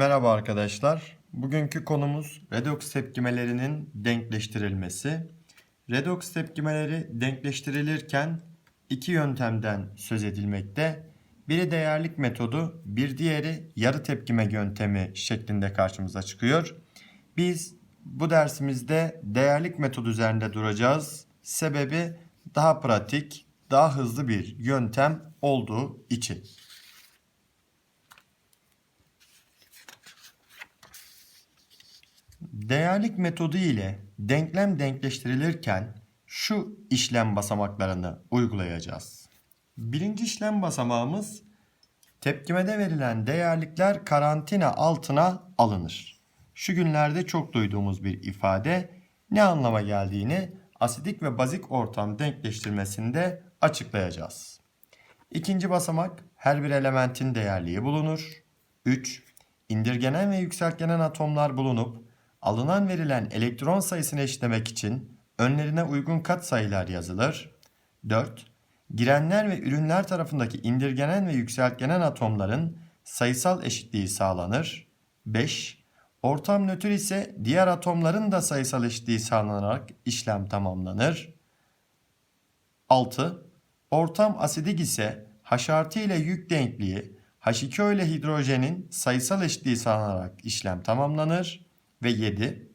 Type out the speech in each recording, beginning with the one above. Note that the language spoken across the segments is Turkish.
Merhaba arkadaşlar. Bugünkü konumuz redoks tepkimelerinin denkleştirilmesi. Redoks tepkimeleri denkleştirilirken iki yöntemden söz edilmekte. Biri değerlik metodu, bir diğeri yarı tepkime yöntemi şeklinde karşımıza çıkıyor. Biz bu dersimizde değerlik metodu üzerinde duracağız. Sebebi daha pratik, daha hızlı bir yöntem olduğu için. Değerlik metodu ile denklem denkleştirilirken şu işlem basamaklarını uygulayacağız. Birinci işlem basamağımız tepkimede verilen değerlikler karantina altına alınır. Şu günlerde çok duyduğumuz bir ifade ne anlama geldiğini asidik ve bazik ortam denkleştirmesinde açıklayacağız. İkinci basamak her bir elementin değerliği bulunur. 3. İndirgenen ve yükseltgenen atomlar bulunup alınan verilen elektron sayısını eşitlemek için önlerine uygun katsayılar yazılır. 4. Girenler ve ürünler tarafındaki indirgenen ve yükseltgenen atomların sayısal eşitliği sağlanır. 5. Ortam nötr ise diğer atomların da sayısal eşitliği sağlanarak işlem tamamlanır. 6. Ortam asidik ise H ile yük denkliği H2O ile hidrojenin sayısal eşitliği sağlanarak işlem tamamlanır. Ve 7.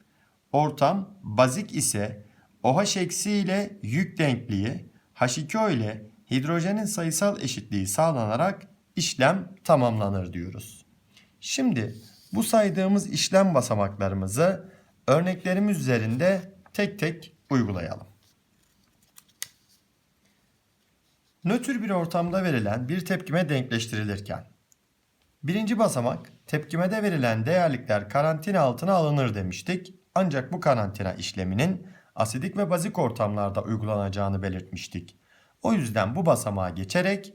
Ortam bazik ise OH eksi ile yük denkliği H2O ile hidrojenin sayısal eşitliği sağlanarak işlem tamamlanır diyoruz. Şimdi bu saydığımız işlem basamaklarımızı örneklerimiz üzerinde tek tek uygulayalım. Nötr bir ortamda verilen bir tepkime denkleştirilirken birinci basamak tepkimede verilen değerlikler karantina altına alınır demiştik. Ancak bu karantina işleminin asidik ve bazik ortamlarda uygulanacağını belirtmiştik. O yüzden bu basamağa geçerek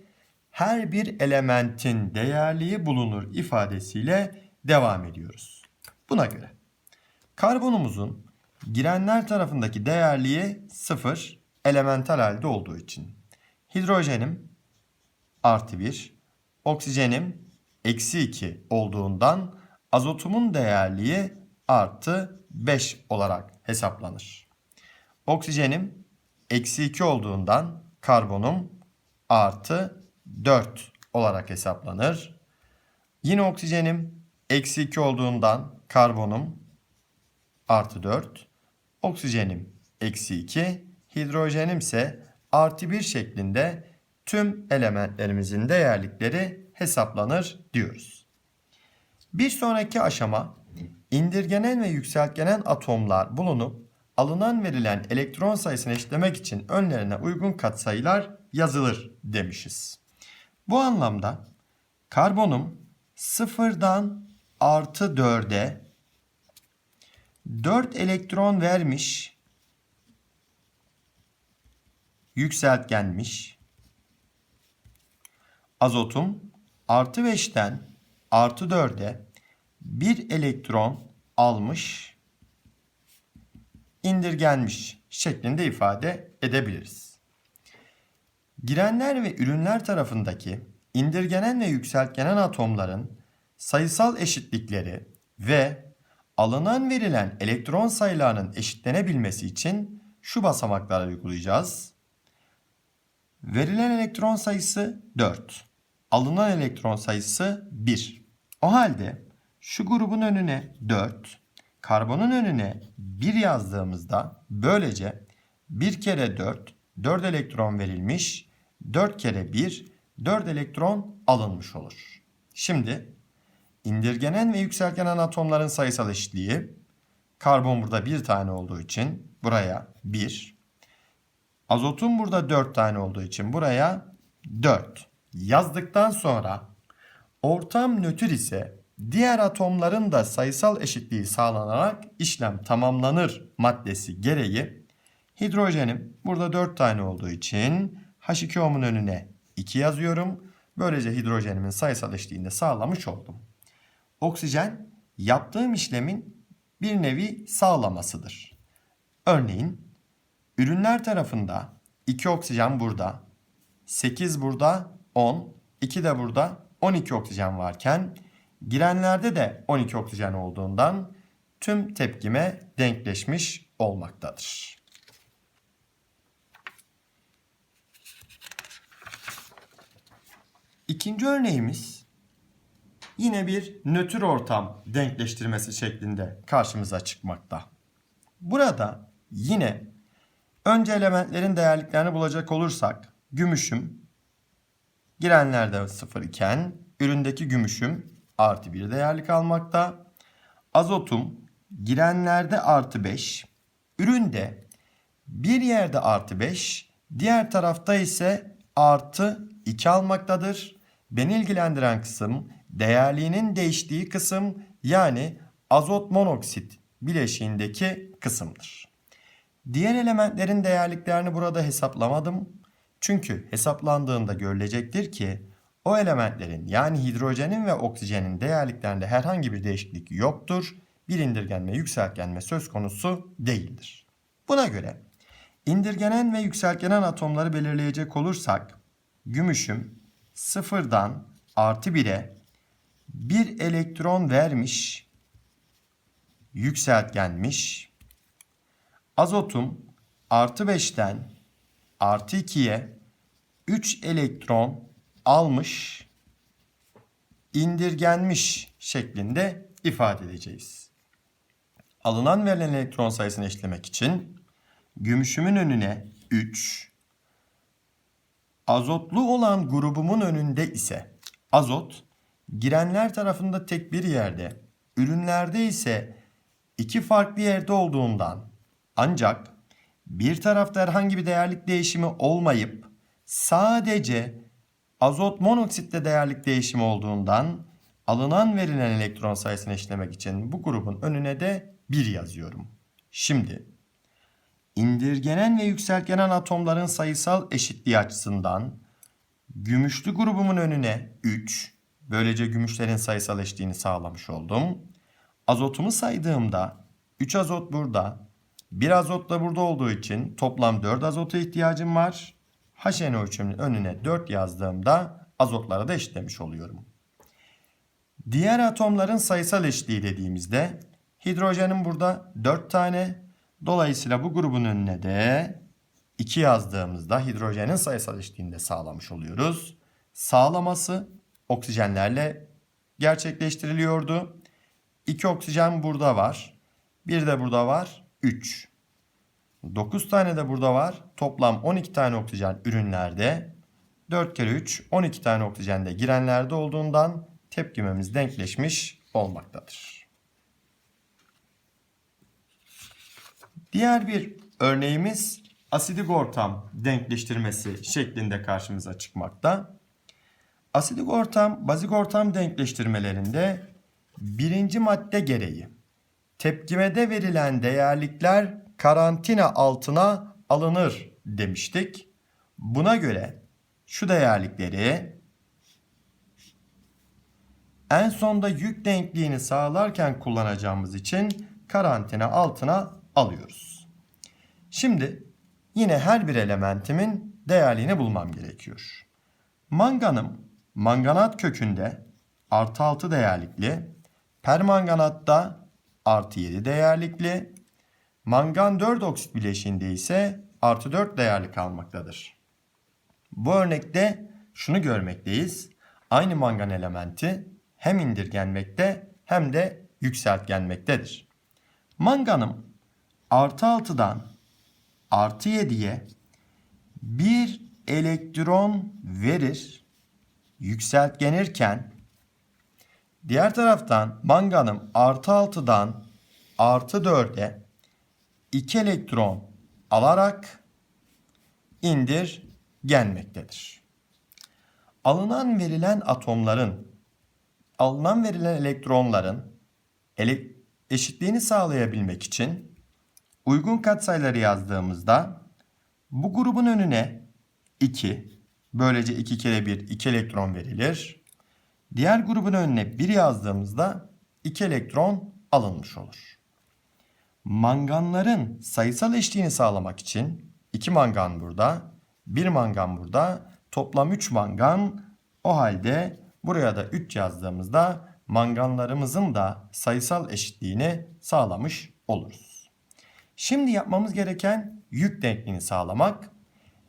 her bir elementin değerliği bulunur ifadesiyle devam ediyoruz. Buna göre karbonumuzun girenler tarafındaki değerliği 0 elemental halde olduğu için hidrojenim artı 1, oksijenim eksi 2 olduğundan azotumun değerliği artı 5 olarak hesaplanır. Oksijenim eksi 2 olduğundan karbonum artı 4 olarak hesaplanır. Yine oksijenim eksi 2 olduğundan karbonum artı 4. Oksijenim eksi 2. Hidrojenim ise artı 1 şeklinde tüm elementlerimizin değerlikleri hesaplanır diyoruz. Bir sonraki aşama indirgenen ve yükseltgenen atomlar bulunup alınan verilen elektron sayısını eşitlemek için önlerine uygun katsayılar yazılır demişiz. Bu anlamda karbonum sıfırdan artı 4'e 4 elektron vermiş yükseltgenmiş. Azotum artı 5'ten artı 4'e 1 elektron almış indirgenmiş şeklinde ifade edebiliriz. Girenler ve ürünler tarafındaki indirgenen ve yükseltgenen atomların sayısal eşitlikleri ve alınan verilen elektron sayılarının eşitlenebilmesi için şu basamakları uygulayacağız. Verilen elektron sayısı 4. Alınan elektron sayısı 1. O halde şu grubun önüne 4, karbonun önüne 1 yazdığımızda böylece 1 kere 4, 4 elektron verilmiş, 4 kere 1, 4 elektron alınmış olur. Şimdi indirgenen ve yükseltgenen atomların sayısal eşitliği, karbon burada 1 tane olduğu için buraya 1, azotun burada 4 tane olduğu için buraya 4 yazdıktan sonra ortam nötr ise diğer atomların da sayısal eşitliği sağlanarak işlem tamamlanır maddesi gereği hidrojenim burada 4 tane olduğu için H2O'mun önüne 2 yazıyorum. Böylece hidrojenimin sayısal eşitliğini de sağlamış oldum. Oksijen yaptığım işlemin bir nevi sağlamasıdır. Örneğin ürünler tarafında 2 oksijen burada, 8 burada, 10, 2 de burada 12 oksijen varken Girenlerde de 12 oksijen olduğundan tüm tepkime denkleşmiş olmaktadır. İkinci örneğimiz yine bir nötr ortam denkleştirmesi şeklinde karşımıza çıkmakta. Burada yine önce elementlerin değerliklerini bulacak olursak gümüşüm girenlerde 0 iken üründeki gümüşüm artı 1 değerlik almakta. Azotum girenlerde artı 5, üründe bir yerde artı 5, diğer tarafta ise artı 2 almaktadır. Beni ilgilendiren kısım değerliğinin değiştiği kısım yani azot monoksit bileşiğindeki kısımdır. Diğer elementlerin değerliklerini burada hesaplamadım. Çünkü hesaplandığında görülecektir ki o elementlerin yani hidrojenin ve oksijenin değerliklerinde herhangi bir değişiklik yoktur. Bir indirgenme, yükseltgenme söz konusu değildir. Buna göre indirgenen ve yükseltgenen atomları belirleyecek olursak gümüşüm sıfırdan artı 1'e bir elektron vermiş, yükseltgenmiş. Azotum artı 5'ten artı 2'ye 3 elektron almış, indirgenmiş şeklinde ifade edeceğiz. Alınan verilen elektron sayısını eşlemek için gümüşümün önüne 3, azotlu olan grubumun önünde ise azot girenler tarafında tek bir yerde, ürünlerde ise iki farklı yerde olduğundan ancak bir tarafta herhangi bir değerlik değişimi olmayıp sadece azot monoksitte değerlik değişimi olduğundan alınan verilen elektron sayısını eşlemek için bu grubun önüne de 1 yazıyorum. Şimdi indirgenen ve yükseltgenen atomların sayısal eşitliği açısından gümüşlü grubumun önüne 3, böylece gümüşlerin sayısal eşitliğini sağlamış oldum. Azotumu saydığımda 3 azot burada, 1 azot da burada olduğu için toplam 4 azota ihtiyacım var. HNO3'ün önüne 4 yazdığımda azotları da eşitlemiş oluyorum. Diğer atomların sayısal eşitliği dediğimizde hidrojenin burada 4 tane. Dolayısıyla bu grubun önüne de 2 yazdığımızda hidrojenin sayısal eşitliğini de sağlamış oluyoruz. Sağlaması oksijenlerle gerçekleştiriliyordu. 2 oksijen burada var. Bir de burada var. 3. 9 tane de burada var. Toplam 12 tane oksijen ürünlerde. 4 kere 3 12 tane oksijen de girenlerde olduğundan tepkimemiz denkleşmiş olmaktadır. Diğer bir örneğimiz asidik ortam denkleştirmesi şeklinde karşımıza çıkmakta. Asidik ortam, bazik ortam denkleştirmelerinde birinci madde gereği tepkimede verilen değerlikler karantina altına alınır demiştik. Buna göre şu değerlikleri en sonda yük denkliğini sağlarken kullanacağımız için karantina altına alıyoruz. Şimdi yine her bir elementimin değerliğini bulmam gerekiyor. Manganım manganat kökünde artı 6 değerlikli, permanganatta artı 7 değerlikli, mangan 4 oksit bileşiğinde ise artı 4 değerli kalmaktadır. Bu örnekte şunu görmekteyiz. Aynı mangan elementi hem indirgenmekte hem de yükseltgenmektedir. Manganım artı 6'dan artı 7'ye bir elektron verir yükseltgenirken diğer taraftan manganım artı 6'dan artı 4'e 2 elektron alarak indir gelmektedir. Alınan verilen atomların alınan verilen elektronların ele eşitliğini sağlayabilmek için uygun katsayıları yazdığımızda bu grubun önüne 2 böylece 2 kere 1 2 elektron verilir. Diğer grubun önüne 1 yazdığımızda 2 elektron alınmış olur. Manganların sayısal eşliğini sağlamak için 2 mangan burada, 1 mangan burada, toplam 3 mangan. O halde buraya da 3 yazdığımızda manganlarımızın da sayısal eşitliğini sağlamış oluruz. Şimdi yapmamız gereken yük denkliğini sağlamak.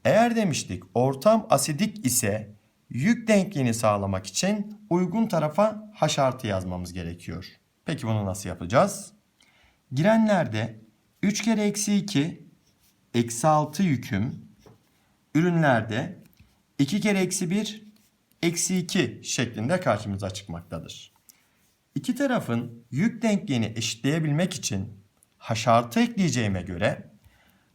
Eğer demiştik ortam asidik ise yük denkliğini sağlamak için uygun tarafa H artı yazmamız gerekiyor. Peki bunu nasıl yapacağız? Girenlerde 3 kere eksi 2 eksi 6 yüküm ürünlerde 2 kere eksi 1 eksi 2 şeklinde karşımıza çıkmaktadır. İki tarafın yük denkliğini eşitleyebilmek için H artı ekleyeceğime göre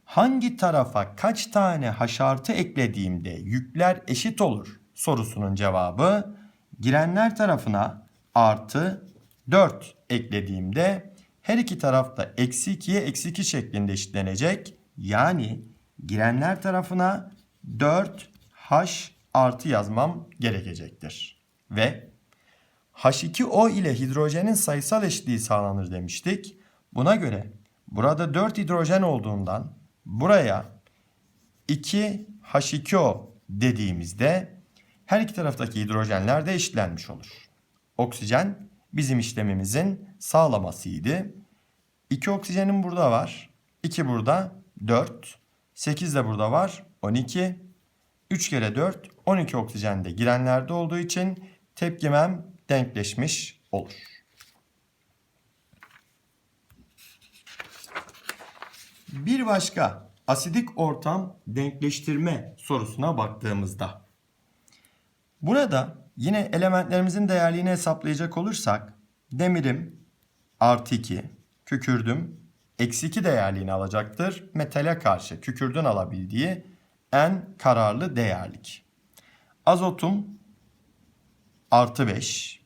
hangi tarafa kaç tane H artı eklediğimde yükler eşit olur sorusunun cevabı girenler tarafına artı 4 eklediğimde her iki tarafta eksi 2'ye eksi 2 şeklinde eşitlenecek. Yani girenler tarafına 4H artı yazmam gerekecektir. Ve H2O ile hidrojenin sayısal eşitliği sağlanır demiştik. Buna göre burada 4 hidrojen olduğundan buraya 2H2O dediğimizde her iki taraftaki hidrojenler de eşitlenmiş olur. Oksijen bizim işlemimizin sağlamasıydı. 2 oksijenim burada var. 2 burada 4. 8 de burada var 12. 3 kere 4 12 oksijen de girenlerde olduğu için tepkimem denkleşmiş olur. Bir başka asidik ortam denkleştirme sorusuna baktığımızda burada yine elementlerimizin değerliğini hesaplayacak olursak demirim artı 2, kükürdüm eksi 2 değerliğini alacaktır. Metale karşı kükürdün alabildiği en kararlı değerlik. Azotum artı 5.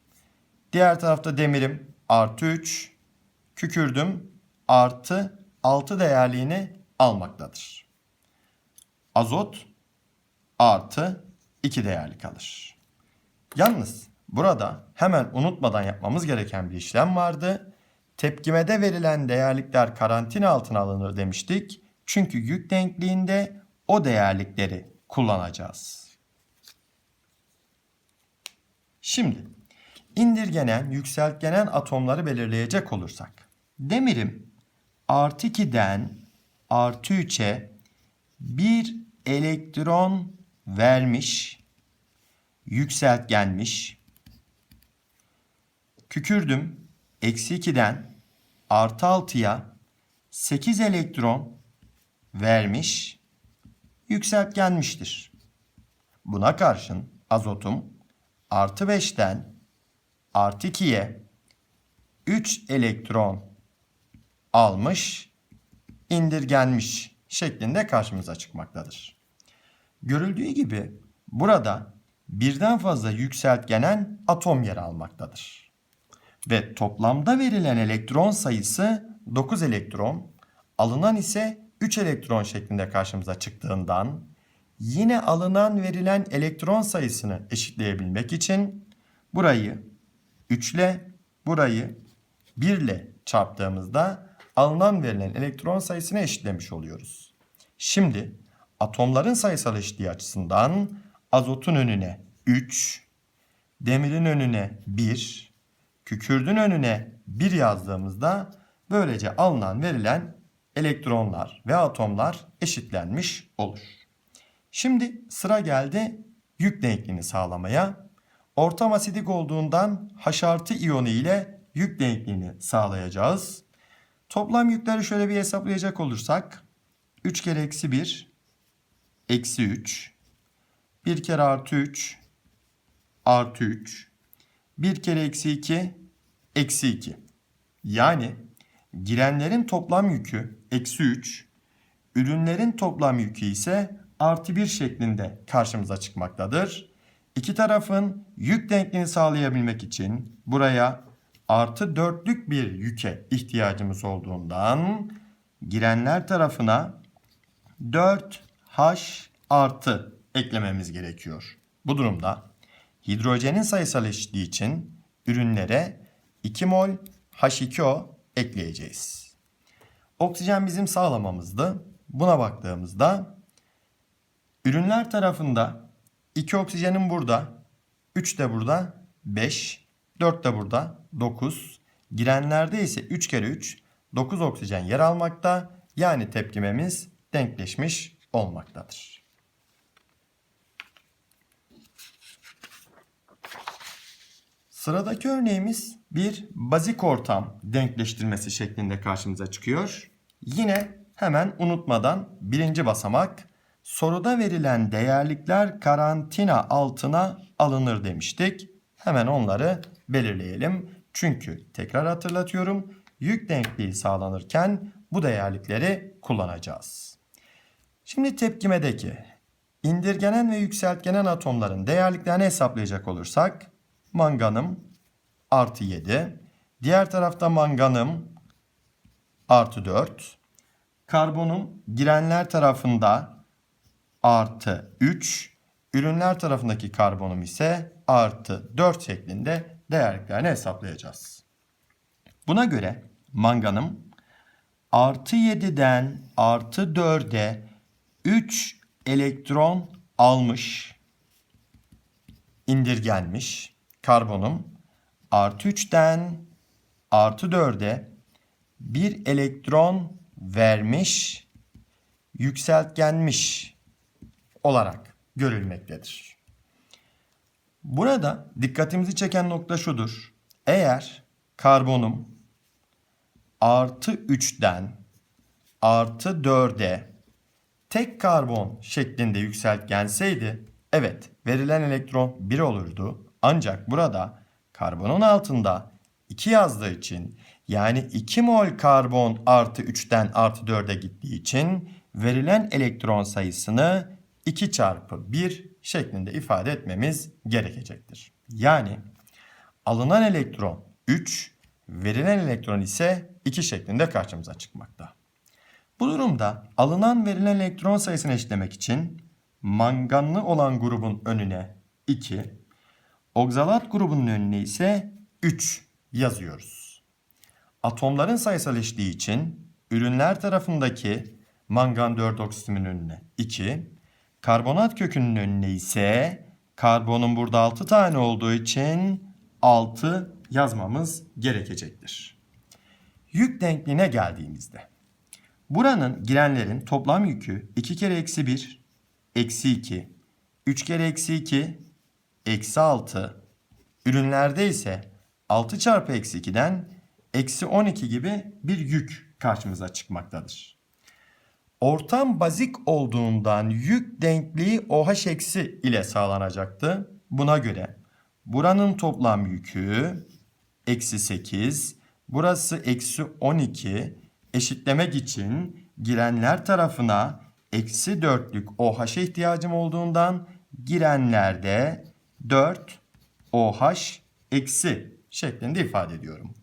Diğer tarafta demirim artı 3. Kükürdüm artı 6 değerliğini almaktadır. Azot artı 2 değerli kalır. Yalnız burada hemen unutmadan yapmamız gereken bir işlem vardı. Tepkimede verilen değerlikler karantina altına alınır demiştik. Çünkü yük denkliğinde o değerlikleri kullanacağız. Şimdi indirgenen, yükseltgenen atomları belirleyecek olursak. Demirim artı 2'den artı 3'e bir elektron vermiş, yükseltgenmiş. Kükürdüm eksi 2'den artı 6'ya 8 elektron vermiş, yükseltgenmiştir. Buna karşın azotum artı 5'ten artı 2'ye 3 elektron almış, indirgenmiş şeklinde karşımıza çıkmaktadır. Görüldüğü gibi burada birden fazla yükseltgenen atom yer almaktadır. Ve toplamda verilen elektron sayısı 9 elektron, alınan ise 3 elektron şeklinde karşımıza çıktığından yine alınan verilen elektron sayısını eşitleyebilmek için burayı 3 ile burayı 1 ile çarptığımızda alınan verilen elektron sayısını eşitlemiş oluyoruz. Şimdi atomların sayısal eşitliği açısından azotun önüne 3, demirin önüne 1, kükürdün önüne 1 yazdığımızda böylece alınan verilen elektronlar ve atomlar eşitlenmiş olur. Şimdi sıra geldi yük denkliğini sağlamaya. Ortam asidik olduğundan H artı iyonu ile yük denkliğini sağlayacağız. Toplam yükleri şöyle bir hesaplayacak olursak 3 kere eksi 1 eksi 3 1 kere artı 3 artı 3 1 kere eksi 2 eksi 2 yani girenlerin toplam yükü eksi 3 ürünlerin toplam yükü ise artı 1 şeklinde karşımıza çıkmaktadır. İki tarafın yük denkliğini sağlayabilmek için buraya artı dörtlük bir yüke ihtiyacımız olduğundan girenler tarafına 4H artı eklememiz gerekiyor. Bu durumda hidrojenin sayısal eşitliği için ürünlere 2 mol H2O ekleyeceğiz. Oksijen bizim sağlamamızdı. Buna baktığımızda ürünler tarafında 2 oksijenin burada, 3 de burada, 5, 4 de burada 9. Girenlerde ise 3 kere 3 9 oksijen yer almakta. Yani tepkimemiz denkleşmiş olmaktadır. Sıradaki örneğimiz bir bazik ortam denkleştirmesi şeklinde karşımıza çıkıyor. Yine hemen unutmadan birinci basamak soruda verilen değerlikler karantina altına alınır demiştik. Hemen onları belirleyelim. Çünkü tekrar hatırlatıyorum yük denkliği sağlanırken bu değerlikleri kullanacağız. Şimdi tepkimedeki indirgenen ve yükseltgenen atomların değerliklerini hesaplayacak olursak manganım artı 7. Diğer tarafta manganım artı 4. Karbonum girenler tarafında artı 3. Ürünler tarafındaki karbonum ise artı 4 şeklinde değerliklerini hesaplayacağız. Buna göre manganım artı 7'den artı 4'e 3 elektron almış, indirgenmiş. Karbonum artı 3'ten artı 4'e 1 elektron vermiş, yükseltgenmiş olarak görülmektedir. Burada dikkatimizi çeken nokta şudur. Eğer karbonum artı 3'den artı 4'e tek karbon şeklinde yükseltgenseydi evet verilen elektron 1 olurdu. Ancak burada karbonun altında 2 yazdığı için yani 2 mol karbon artı 3'ten artı 4'e gittiği için verilen elektron sayısını 2 çarpı 1 şeklinde ifade etmemiz gerekecektir. Yani alınan elektron 3, verilen elektron ise 2 şeklinde karşımıza çıkmakta. Bu durumda alınan verilen elektron sayısını eşitlemek için manganlı olan grubun önüne 2, oksalat grubunun önüne ise 3 yazıyoruz. Atomların sayısal eşitliği için ürünler tarafındaki mangan 4 oksitimin önüne 2, karbonat kökünün önüne ise karbonun burada 6 tane olduğu için 6 yazmamız gerekecektir. Yük denkliğine geldiğimizde buranın girenlerin toplam yükü 2 kere eksi 1 eksi 2 3 kere eksi 2 eksi 6 ürünlerde ise 6 çarpı eksi 2'den eksi 12 gibi bir yük karşımıza çıkmaktadır. Ortam bazik olduğundan yük denkliği OH eksi ile sağlanacaktı. Buna göre buranın toplam yükü eksi 8, burası eksi 12 eşitlemek için girenler tarafına eksi 4'lük OH'a ihtiyacım olduğundan girenlerde 4 OH eksi şeklinde ifade ediyorum.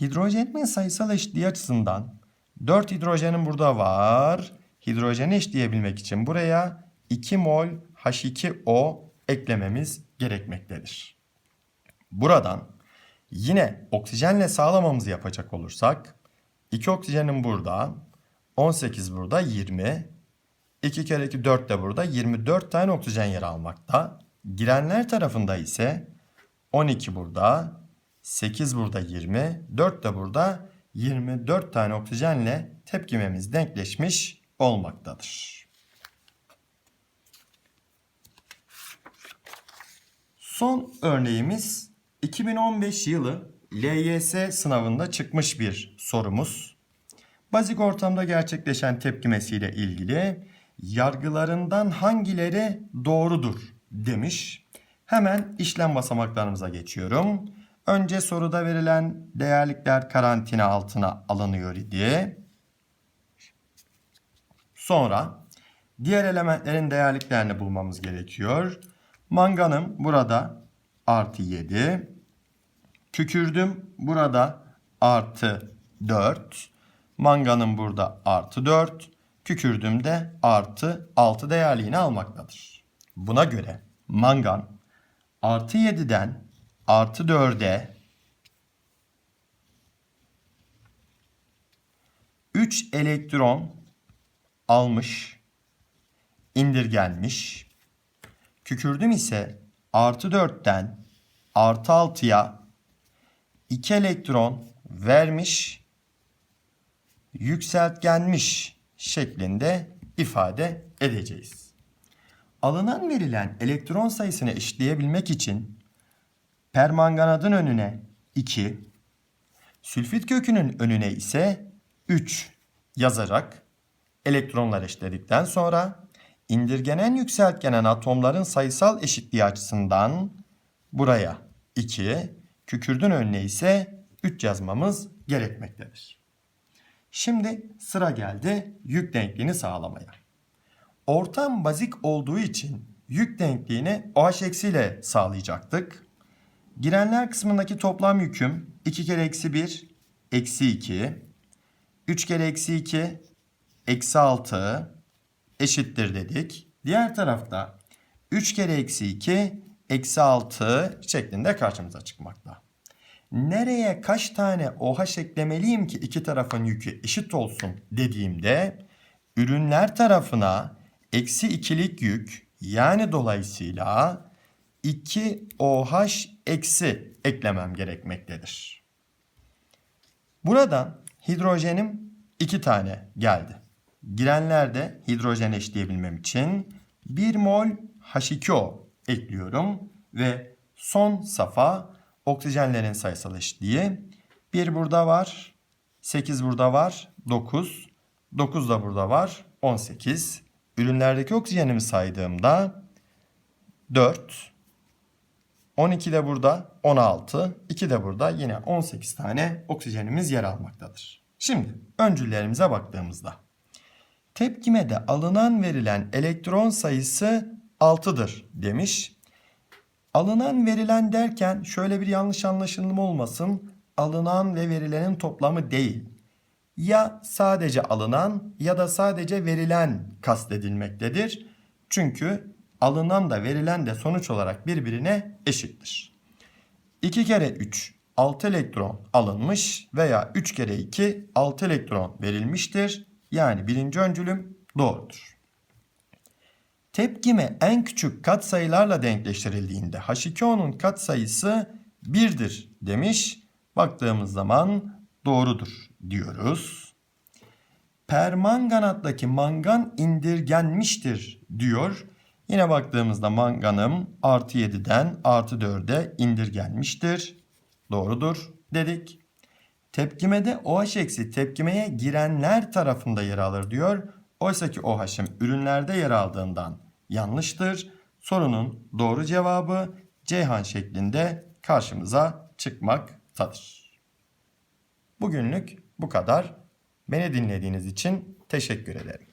Hidrojenin sayısal eşitliği açısından 4 hidrojenim burada var. Hidrojeni eşitleyebilmek için buraya 2 mol H2O eklememiz gerekmektedir. Buradan yine oksijenle sağlamamızı yapacak olursak 2 oksijenim burada, 18 burada 20, 2 kere 2 4 de burada 24 tane oksijen yer almakta. Girenler tarafında ise 12 burada, 8 burada 20, 4 de burada 24 tane oksijenle tepkimemiz denkleşmiş olmaktadır. Son örneğimiz 2015 yılı LYS sınavında çıkmış bir sorumuz. Bazik ortamda gerçekleşen tepkimesiyle ilgili yargılarından hangileri doğrudur demiş. Hemen işlem basamaklarımıza geçiyorum. Önce soruda verilen değerlikler karantina altına alınıyor idi. Sonra diğer elementlerin değerliklerini bulmamız gerekiyor. Manganım burada artı 7. Kükürdüm burada artı 4. Manganım burada artı 4. Kükürdüm de artı 6 değerliğini almaktadır. Buna göre mangan artı 7'den artı 4'e 3 elektron almış, indirgenmiş. Kükürdüm ise artı 4'ten artı 6'ya 2 elektron vermiş, yükseltgenmiş şeklinde ifade edeceğiz. Alınan verilen elektron sayısını eşitleyebilmek için permanganatın önüne 2, sülfit kökünün önüne ise 3 yazarak elektronlar eşitledikten sonra indirgenen yükseltgenen atomların sayısal eşitliği açısından buraya 2, kükürdün önüne ise 3 yazmamız gerekmektedir. Şimdi sıra geldi yük denkliğini sağlamaya. Ortam bazik olduğu için yük denkliğini OH eksiyle sağlayacaktık. Girenler kısmındaki toplam yüküm 2 kere eksi 1 eksi 2 3 kere eksi 2 eksi 6 eşittir dedik. Diğer tarafta 3 kere eksi 2 eksi 6 şeklinde karşımıza çıkmakta. Nereye kaç tane OH eklemeliyim ki iki tarafın yükü eşit olsun dediğimde ürünler tarafına eksi ikilik yük yani dolayısıyla 2 OH eksi eklemem gerekmektedir. Buradan hidrojenim 2 tane geldi. Girenlerde hidrojen eşleyebilmem için 1 mol H2O ekliyorum ve son safa oksijenlerin sayısal eşitliği 1 burada var, 8 burada var, 9, 9 da burada var, 18. Ürünlerdeki oksijenimi saydığımda 4, 12 de burada 16, 2 de burada yine 18 tane oksijenimiz yer almaktadır. Şimdi öncüllerimize baktığımızda tepkimede alınan verilen elektron sayısı 6'dır demiş. Alınan verilen derken şöyle bir yanlış anlaşılma olmasın. Alınan ve verilenin toplamı değil. Ya sadece alınan ya da sadece verilen kastedilmektedir. Çünkü alınan da verilen de sonuç olarak birbirine eşittir. 2 kere 3 6 elektron alınmış veya 3 kere 2 6 elektron verilmiştir. Yani birinci öncülüm doğrudur. Tepkime en küçük katsayılarla denkleştirildiğinde H2O'nun katsayısı 1'dir demiş. Baktığımız zaman doğrudur diyoruz. Permanganattaki mangan indirgenmiştir diyor. Yine baktığımızda manganım artı 7'den artı 4'e indirgenmiştir. Doğrudur dedik. Tepkimede OH eksi tepkimeye girenler tarafında yer alır diyor. Oysa ki OH'ım ürünlerde yer aldığından yanlıştır. Sorunun doğru cevabı Ceyhan şeklinde karşımıza çıkmaktadır. Bugünlük bu kadar. Beni dinlediğiniz için teşekkür ederim.